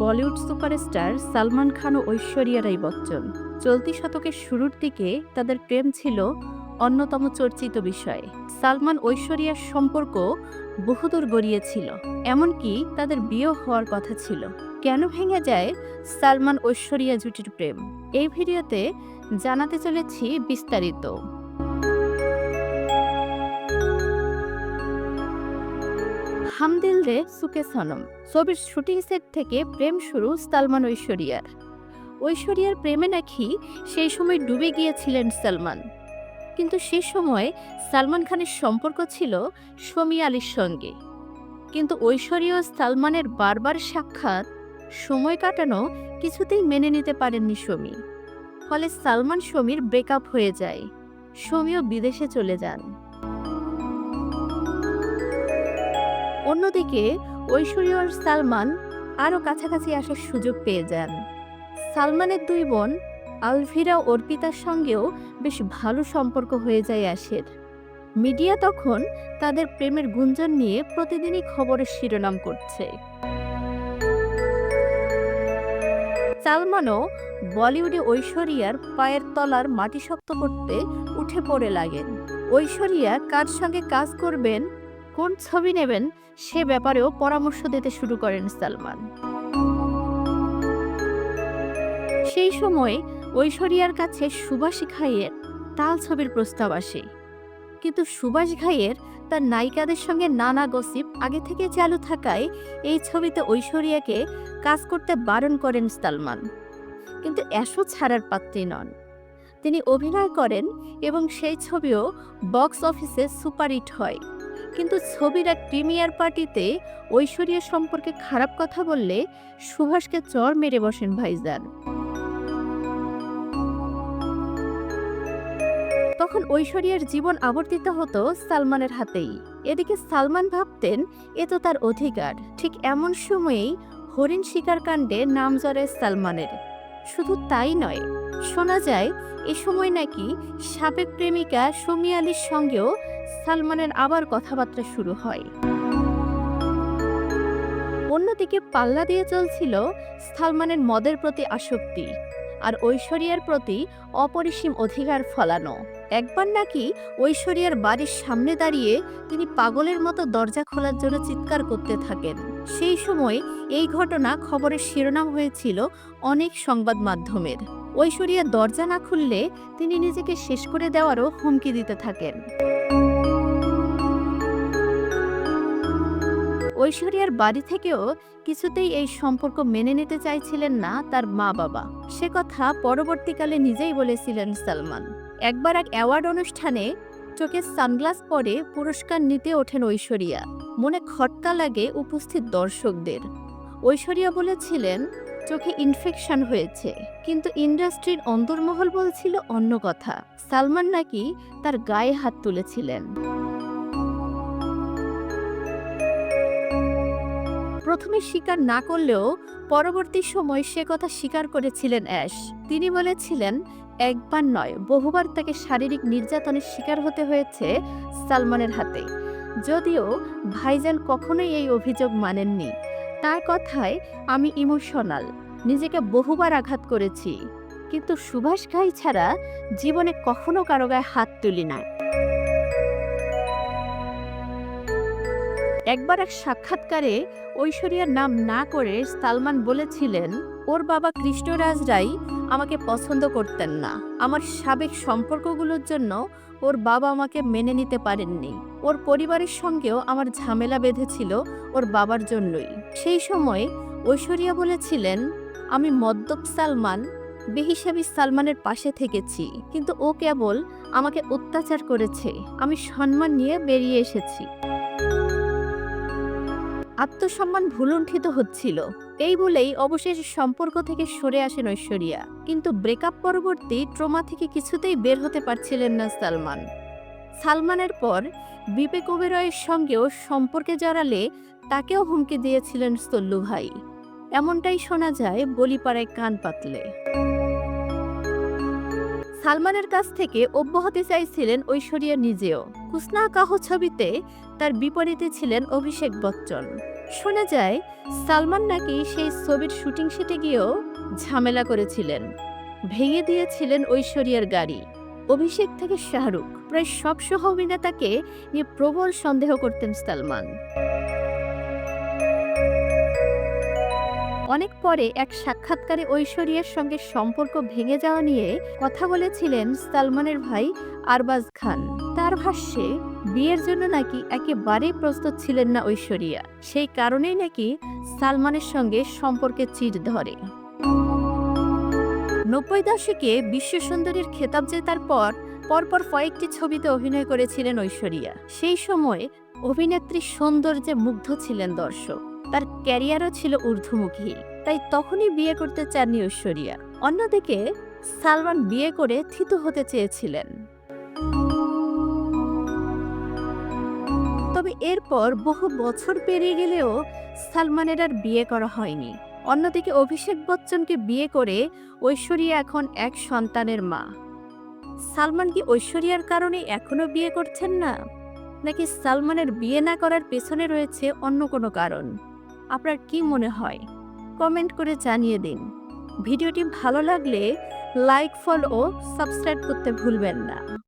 Bollywood superstar Salman Khan ও ঐশ্বরিয়া রাই বচ্চন। চলতি শতকের শুরুর দিকে তাদের প্রেম ছিল অন্যতম চর্চিত বিষয়। সালমান ঐশ্বরিয়ার সম্পর্ক বহুদূর গড়িয়েছিল এমনকি তাদের বিয়ে হওয়ার কথা ছিল। কেন ভেঙে যায় সালমান ঐশ্বরিয়া জুটির প্রেম? এই ভিডিওতে জানাতে চলেছি বিস্তারিত। হামদিল রে সুকে সনম। ছবির শুটিং সেট থেকে প্রেম শুরু সালমান ঐশ্বরিয়ার। ঐশ্বরিয়ার প্রেমে নাকি সেই সময় ডুবে গিয়েছিলেন সালমান। কিন্তু সে সময় সালমান খানের সম্পর্ক ছিল সমী আলীর সঙ্গে। কিন্তু ঐশ্বরীয় সালমানের বারবার সাক্ষাৎ সময় কাটানো কিছুতেই মেনে নিতে পারেননি সমী ফলে সালমান সমীর ব্রেকআপ হয়ে যায়। শমিও বিদেশে চলে যান। অন্যদিকে ঐশ্বরিয়া আর সালমান আরও কাছাকাছি আসার সুযোগ পেয়ে যান। সালমানের দুই বোন আলভিরা অর্পিতার সঙ্গেও বেশ ভালো সম্পর্ক হয়ে যায় অ্যাশের মিডিয়া তখন তাদের প্রেমের গুঞ্জন নিয়ে প্রতিদিনই খবরের শিরোনাম করছে। সালমানও বলিউডে ঐশ্বরিয়ার পায়ের তলার মাটি শক্ত করতে উঠে পড়ে লাগেন। ঐশ্বরিয়া কার সঙ্গে কাজ করবেন কোন ছবি নেবেন সে ব্যাপারেও পরামর্শ দিতে শুরু করেন সালমান। সেই সময় ঐশ্বরিয়ার কাছে সুভাষ ঘাইয়ের তাল ছবির প্রস্তাব আসে। কিন্তু সুভাষ ঘাইয়ের তার নায়িকাদের সঙ্গে নানা গসিপ আগে থেকে চালু থাকায় এই ছবিতে ঐশ্বরিয়াকে কাজ করতে বারণ করেন সালমান। কিন্তু এসো ছাড়ার পাত্রী নন। তিনি অভিনয় করেন এবং সেই ছবিও বক্স অফিসে সুপারহিট হয়। কিন্তু ছবির এক প্রিমিয়ার পার্টিতে ঐশ্বরিয়া সম্পর্কে খারাপ কথা বললে সুভাষকে চর মেরে বসেন ভাইজান। তখন ঐশ্বরিয়ার জীবন আবর্তিত হতো সালমানের হাতেই। এদিকে সালমান ভাবতেন, এ তো তার অধিকার। ঠিক এমন সময়েই হরিণ শিকার কাণ্ডে নাম জড়ায় সালমানের। শুধু তাই নয়, শোনা যায় এ সময় নাকি সাবেক প্রেমিকা সুমি সঙ্গেও সালমানের আবার কথাবার্তা শুরু হয়। অন্যদিকে পাল্লা দিয়ে চলছিল সালমানের মদের প্রতি আসক্তি আর ঐশ্বরিয়ার প্রতি অপরিসীম অধিকার ফলানো। একবার নাকি ঐশ্বরিয়ার বাড়ির সামনে দাঁড়িয়ে তিনি পাগলের মতো দরজা খোলার জন্য চিৎকার করতে থাকেন। সেই সময় এই ঘটনা খবরের শিরোনাম হয়েছিল অনেক সংবাদ মাধ্যমের। ঐশ্বরিয়া দরজা না খুললে তিনি নিজেকে শেষ করে দেওয়ারও হুমকি দিতে থাকেন। ঐশ্বরিয়ার বাড়ি থেকেও কিছুতেই এই সম্পর্ক মেনে নিতে চাইছিলেন না তার মা বাবা। সে কথা পরবর্তীকালে নিজেই বলেছিলেন সালমান। একবার এক অ্যাওয়ার্ড অনুষ্ঠানে চোখে সানগ্লাস পরে পুরস্কার নিতে ওঠেন ঐশ্বরিয়া। মনে খটকা লাগে উপস্থিত দর্শকদের। ঐশ্বরিয়া বলেছিলেন, চোখে ইনফেকশন হয়েছে। কিন্তু ইন্ডাস্ট্রির অন্তর্মহল বলছিল অন্য কথা। সালমান নাকি তার গায়ে হাত তুলেছিলেন। প্রথমে স্বীকার না করলেও পরবর্তী সময় সে কথা স্বীকার করেছিলেন অ্যাশ। তিনি বলেছিলেন, একবার নয়, বহুবার তাকে শারীরিক নির্যাতনের শিকার হতে হয়েছে সালমানের হাতে। যদিও ভাইজান কখনোই এই অভিযোগ মানেননি। তার কথায় আমি ইমোশনাল, নিজেকে বহুবার আঘাত করেছি। কিন্তু সুভাষ ঘাই ছাড়া জীবনে কখনো কারও গায়ে হাত তুলি না। একবার এক সাক্ষাৎকারে ঐশ্বরিয়ার নাম না করে সালমান বলেছিলেন, ওর বাবা কৃষ্ণরাজ রাই আমাকে পছন্দ করতেন না। আমার সাবেক সম্পর্কগুলোর জন্য ওর বাবা আমাকে মেনে নিতে পারেননি। ওর পরিবারের সঙ্গেও আমার ঝামেলা বেঁধেছিল ওর বাবার জন্যই। সেই সময় ঐশ্বরিয়া বলেছিলেন, আমি মদ্যপ সালমান, বেহিসাবি সালমানের পাশে থেকেছি, কিন্তু ও কেবল আমাকে অত্যাচার করেছে। আমি সম্মান নিয়ে বেরিয়ে এসেছি। আত্মসম্মান ভুলুণ্ঠিত হচ্ছিল। এই বলেই অবশেষে সম্পর্ক থেকে সরে আসেন ঐশ্বরিয়া। কিন্তু ব্রেকআপ পরবর্তী ট্রমা থেকে কিছুতেই বের হতে পারছিলেন না সালমান। সালমানের পর বিবেক ওবেরয়ের সঙ্গেও সম্পর্কে জড়ালে তাকেও হুমকি দিয়েছিলেন সল্লু ভাই। এমনটাই শোনা যায় বলিপাড়ায় কান পাতলে। সালমানের কাছ থেকে অব্যাহতি চাইছিলেন ঐশ্বরিয়া নিজেও। কুসনা কাহ ছবিতে তার বিপরীতে ছিলেন অভিষেক বচ্চন। শোনা যায়, সালমান নাকি সেই ছবির শুটিং সেটে গিয়েও ঝামেলা করেছিলেন। ভেঙে দিয়েছিলেন ঐশ্বরিয়ার গাড়ি। অভিষেক থেকে শাহরুখ। প্রায় সব সহ অভিনেতাকে নিয়ে প্রবল সন্দেহ করতেন সালমান। অনেক পরে এক সাক্ষাৎকারে ঐশ্বরিয়ার সঙ্গে সম্পর্ক ভেঙে যাওয়া নিয়ে কথা বলেছিলেন সালমানের ভাই আরবাজ খান। তার ভাষ্যে, বিয়ের জন্য নাকি একেবারেই প্রস্তুত ছিলেন না ঐশ্বরিয়া। সেই কারণেই নাকি সালমানের সঙ্গে সম্পর্কে চির ধরে। নব্বই দশকে বিশ্ব সুন্দরীর খেতাব জেতার পর পরপর কয়েকটি ছবিতে অভিনয় করেছিলেন ঐশ্বরিয়া। সেই সময় অভিনেত্রী সৌন্দর্যে মুগ্ধ ছিলেন দর্শক। তার ক্যারিয়ারও ছিল ঊর্ধ্বমুখী, তাই তখনই বিয়ে করতে চাননি ঐশ্বরিয়া। অন্যদিকে, সালমান বিয়ে করে থিত হতে চেয়েছিলেন। তবে এরপর বহু বছর পেরিয়ে গেলেও সালমানের আর বিয়ে করা হয়নি। অন্যদিকে অভিষেক বচ্চনকে বিয়ে করে ঐশ্বরিয়া এখন এক সন্তানের মা। সালমান কি ঐশ্বরিয়ার কারণে এখনও বিয়ে করছেন না? নাকি সালমানের বিয়ে না করার পেছনে রয়েছে অন্য কোনো কারণ? আপনার কি মনে হয়? কমেন্ট করে জানিয়ে দিন। ভিডিওটি ভালো লাগলে লাইক, ফলো ও সাবস্ক্রাইব করতে ভুলবেন না।